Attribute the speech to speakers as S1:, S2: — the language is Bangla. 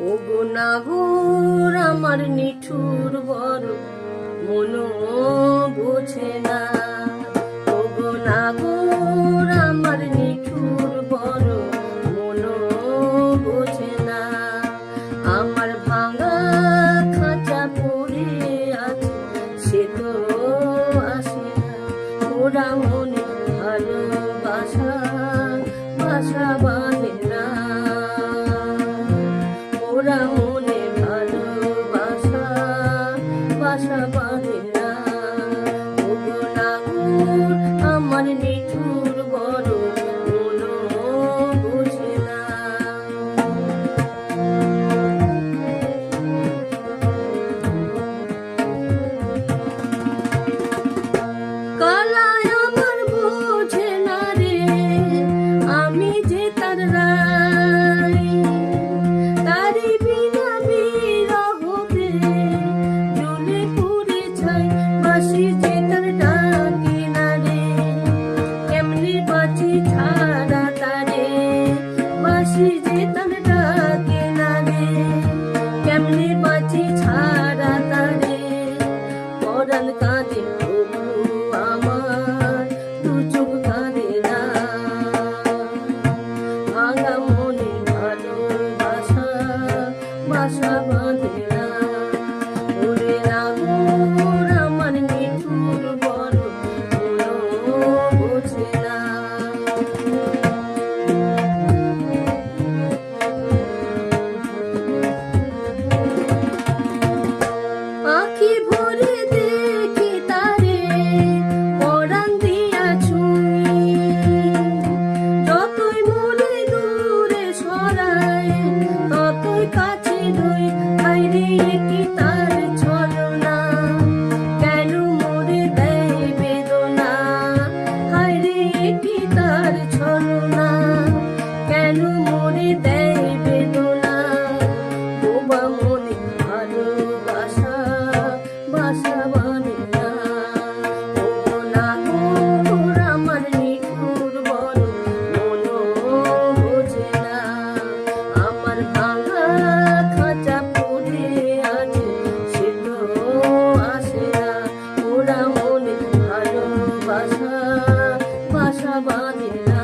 S1: ওগো নাগর, আমার নিঠুর বড় মনো বোঝে না। ওগো নাগর, আমার নিঠুর বড় মনো বোঝে না। আমার ভাঙা খাঁচা পড়ে আছে, সে তো আসে না। ওরা বাসা বাঁধে না। ওগো আমার নিঠুর কেমনি বাঁচি ছাড়া তারে? পরাণ কাঁদে তবু আমার দু চোখ কাঁদে না। ভাঙা আশাবাদী